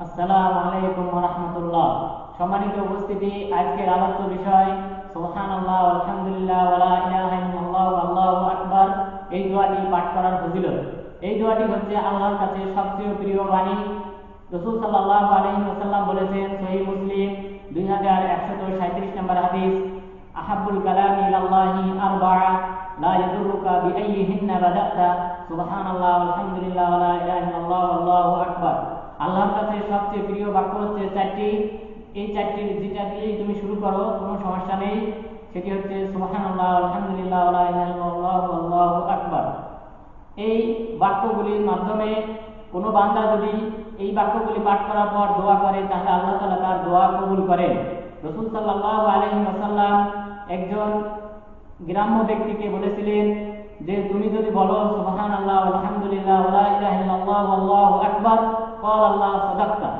আসসালামু আলাইকুম রহমতুল্লাহ। সম্মানিত উপস্থিতি, আজকের আলোচ্য বিষয়, সুবহানাল্লাহ, আলহামদুলিল্লাহ, ওয়ালা ইলাহা ইল্লাল্লাহ, আল্লাহু আকবার। এই দোয়াটি পাঠ করার ফজিলত। এই দোয়াটি হচ্ছে আল্লাহর কাছে সবচেয়ে প্রিয় বাণী। রাসূল সাল্লাল্লাহু আলাইহি ওয়াসাল্লাম বলেছেন, সহিহ মুসলিম 2137 নম্বর হাদিস, আহাব্বুল কালামি ইলাল্লাহি আরবা'a লা ইয়াদুরুকা বিআইয়িহিন্না বাদাতা, সুবহানাল্লাহ, আলহামদুলিল্লাহ, ওয়ালা ইলাহা ইল্লাল্লাহ, আল্লাহু আকবার। আল্লাহর কাছে সবচেয়ে প্রিয় বাক্য হচ্ছে চারটি। এই চারটির যেটা দিয়েই তুমি শুরু করো, কোনো সমস্যা নেই। সেটি হচ্ছে সোহান আল্লাহ আলহামদুলিল্লাহ আল্লাহু আকবার। এই বাক্যগুলির মাধ্যমে কোনো বান্দা যদি এই বাক্যগুলি পাঠ করার পর দোয়া করে, তাহলে আল্লাহ তালা তার দোয়া কবুল করেন। রাসূল সাল্লাল্লাহু আলাইহি ওয়াসাল্লাম একজন গ্রাম্য ব্যক্তিকে বলেছিলেন যে, তুমি যদি বলো সুবহানাল্লাহ, আলহামদুলিল্লাহ ওয়ালা ইলাহা ইল্লাল্লাহ, আল্লাহু আকবার ক্বাল আল্লাহ সাদাক্তা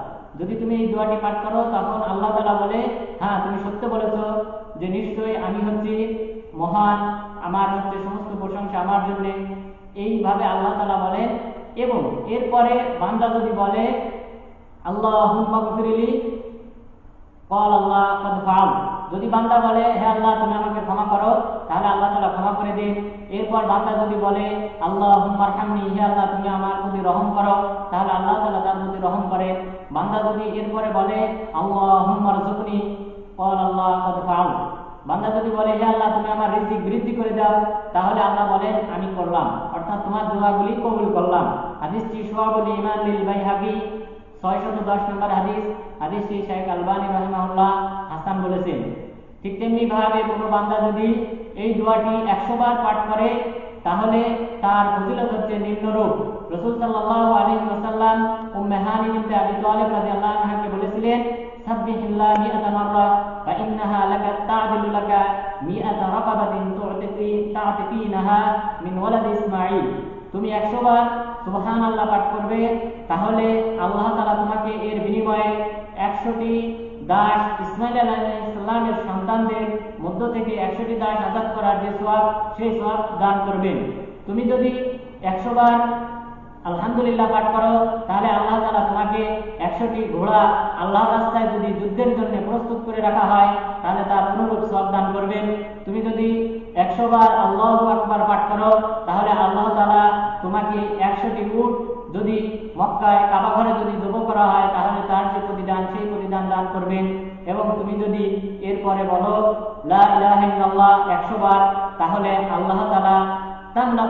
যদি তুমি এই দোয়াটি পাঠ করো, তখন আল্লাহ তালা বলে হ্যাঁ তুমি সত্য বলেছ যে নিশ্চয়ই আমি হচ্ছি মহান, আমার হচ্ছে সমস্ত প্রশংসা আমার জন্য। এইভাবে আল্লাহ তালা বলেন এবং এরপরে বান্দা যদি বলে আল্লাহ হুম্মাগফিরলি ক্বাল আল্লাহ কদ যদি বান্দা বলে, হে আল্লাহ, তুমি আমাকে ক্ষমা করো, তাহলে আল্লাহ তালা ক্ষমা করে দিন। এরপর বান্দা যদি বলে আল্লাহ হুম্মারহামনি হে আল্লাহ, তুমি আমার প্রতি রহম করো, তাহলে আল্লাহ তালা তার প্রতি রহম করে। বান্দা যদি এরপরে বলে আল্লাহ হুম্মারজুকনি ক্বাল আল্লাহ, কদ ফাআল। বান্দা যদি বলে, হে আল্লাহ, তুমি আমার রিজিক বৃদ্ধি করে দাও, তাহলে আল্লাহ বলে, আমি করলাম। অর্থাৎ তোমার দোয়াগুলি কবুল করলাম। হাদিসটি সোয়াবুল ইমান লিল বাইহাকি ছয়শত দশ নম্বর হাদিস হাদিসটি শেখ আলবানী রহমাউল্লাহ হাসান বলেছেন, ঠিক তেমনি ভাবে কোনো বান্দা যদি এই দোয়াটি একশো বার পাঠ করে, তাহলে তার ফজিলত হচ্ছে নিম্নরূপ রসুল সাল্লাল্লাহু আলাইহি ওয়াসাল্লাম উম্মে হানি বিনতে আবি তালিব রাদিয়াল্লাহু আনহাকে বলেছিলেন, সাব্বিহিল্লাহ মিআতা মাররা, ফা ইন্নাহা লাকা তা'দিলু লাকা মিআতা রাকাবাতিন তু'তিকি তা'তিকিনাহা মিন ওয়ালাদ ইসমাঈল। তুমি একশো বার সুবহানাল্লাহ পাঠ করবে, তাহলে আল্লাহ তালা তোমাকে এর বিনিময়ে একশোটি দাস ইসমাইল আলাইসাল্লামের সন্তানদের মধ্য থেকে একশোটি দাস আজাদ করার যে সোয়াব, সেই সোয়াব দান করবেন। তুমি যদি একশো বার আলহামদুলিল্লাহ পাঠ করো, তাহলে আল্লাহ তাআলা তোমাকে একশোটি ঘোড়া আল্লাহ রাস্তায় যদি যুদ্ধের জন্য প্রস্তুত করে রাখা হয়, তাহলে তার অনুরূপ সব দান করবেন। তুমি যদি একশো বার আল্লাহ আকবার পাঠ করো, তাহলে আল্লাহ তাআলা তোমাকে একশোটি উট যদি মক্কায়, কাবা ঘরে যদি জব করা হয়, তাহলে তার যে প্রতিদান, সেই প্রতিদান দান করবেন। এবং তুমি যদি এরপরে বলো, লা ইলাহা একশো বার, তাহলে আল্লাহ তাআলা তামলা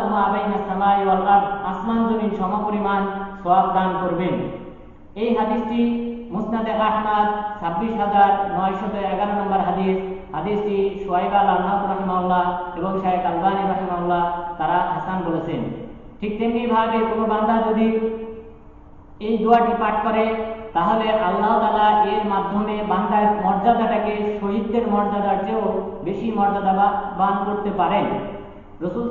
আসমান জমিন সমপরিমাণ সওয়াব দান করবেন এই হাদিসটি মুসনাদে আহমদ, ছাব্বিশ হাজার নয়শত এগারো নম্বর হাদিস। হাদিসটি সোয়াইব আল আহমদ রহমাউল্লাহ এবং শাহেক আলবানী রহমাউল্লাহ তারা হাসান বলেছেন। ঠিক তেমনি ভাবে কোনো বান্দা যদি এই দোয়াটি পাঠ করে, তাহলে আল্লাহ তালা এর মাধ্যমে বান্দার মর্যাদাটাকে শহীদদের মর্যাদার চেয়েও বেশি মর্যাদা বান করতে পারেন। রসুল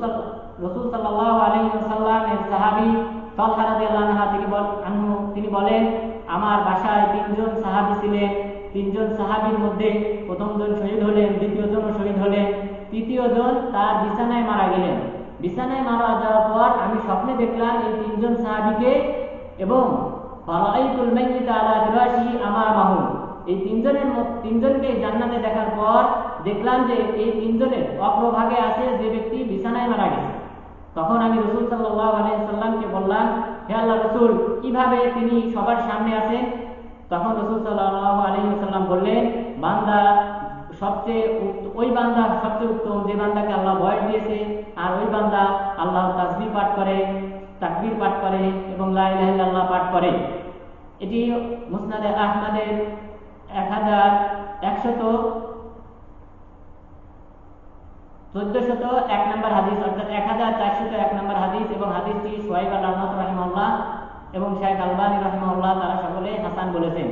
রসুল সাল্লাহ আলহিসাল্লাম এর সাহাবি তলহা রাদিয়াল্লাহু তিনি বল, আনহু, তিনি বলেন, আমার বাসায় তিনজন সাহাবি ছিলেন। তিনজন সাহাবির মধ্যে প্রথম জন শহীদ হলেন দ্বিতীয় জন শহীদ হলেন। তৃতীয় জন তার বিছানায় মারা গেলেন। বিছানায় মারা যাওয়ার পর আমি স্বপ্নে দেখলাম এই তিনজন সাহাবিকে এবং আলা এই তিনজনের তিনজনকে জান্নাতে দেখার পর দেখলাম যে এই তিনজনের অগ্রভাগে আছে যে ব্যক্তি বিছানায় মারা গেছে। তখন আমি রসুল সাল্লাহ আলাইসাল্লামকে বললাম, হে আল্লাহ রসুল, কীভাবে তিনি সবার সামনে আছেন? তখন রসুল সাল্লাহ আলহিসাল্লাম বললেন, বান্দা সবচেয়ে ওই বান্দা সবচেয়ে উত্তম যে বান্দাকে আল্লাহ বয়স দিয়েছে, আর ওই বান্দা আল্লাহ তাজবি পাঠ করে, তাকবির পাঠ করে এবং লাইল্লাহ পাঠ করে। এটি মুসনাদে আহমদের এক হাজার একশত চোদ্দশত এক নম্বর হাদিস, অর্থাৎ এক হাজার চারশত এক নম্বর হাদিস এবং হাদিসটি সোহাইব আল রহমত রহমাল্লাহ এবং শাহেখ আলবানী রহিমাল্লাহ তারা সকলে হাসান বলেছেন।